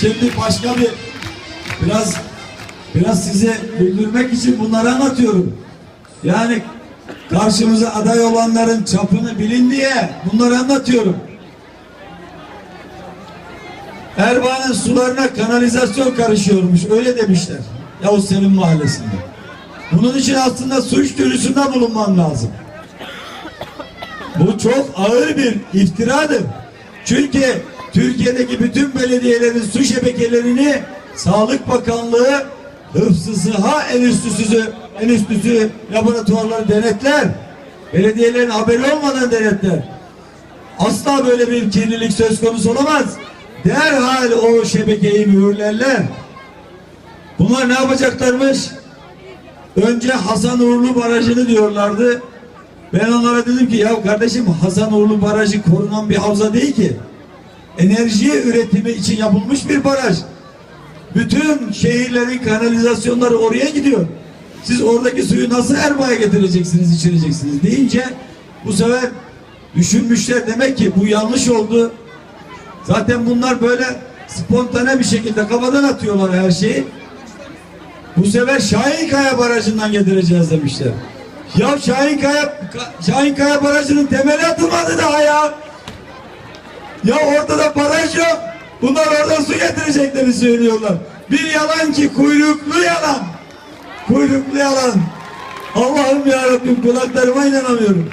Şimdi başka bir biraz biraz size güldürmek için bunları anlatıyorum. Yani karşımıza aday olanların çapını bilin diye bunları anlatıyorum. Erbaa'nın sularına kanalizasyon karışıyormuş. Öyle demişler. Yavuz Selim mahallesinde. Bunun için aslında suç duyurusunda bulunman lazım. Bu çok ağır bir iftiradır. Çünkü Türkiye'deki bütün belediyelerin su şebekelerini Sağlık Bakanlığı hıfzı sıha enstitüsü, enstitüsü laboratuvarları denetler. Belediyelerin haberi olmadan denetler. Asla böyle bir kirlilik söz konusu olamaz. Derhal o şebekeyi mühürlerler. Bunlar ne yapacaklarmış? Önce Hasan Uğurlu Barajı'nı diyorlardı. Ben onlara dedim ki ya kardeşim Hasan Uğurlu Barajı korunan bir havza değil ki. Enerji üretimi için yapılmış bir baraj. Bütün şehirlerin kanalizasyonları oraya gidiyor. Siz oradaki suyu nasıl Erbaa'ya getireceksiniz, içireceksiniz deyince bu sefer düşünmüşler demek ki bu yanlış oldu. Zaten bunlar böyle spontane bir şekilde kafadan atıyorlar her şeyi. Bu sefer Şahinkaya Barajı'ndan getireceğiz demişler. Ya Şahinkaya, Ka- Şahinkaya Barajı'nın temeli atılmadı daha ya. Ya ortada baraj yok. Bunlar oradan su getireceklerini söylüyorlar. Bir yalan ki kuyruklu yalan. Kuyruklu yalan. Allah'ım ya Rabbim kulaklarıma inanamıyorum.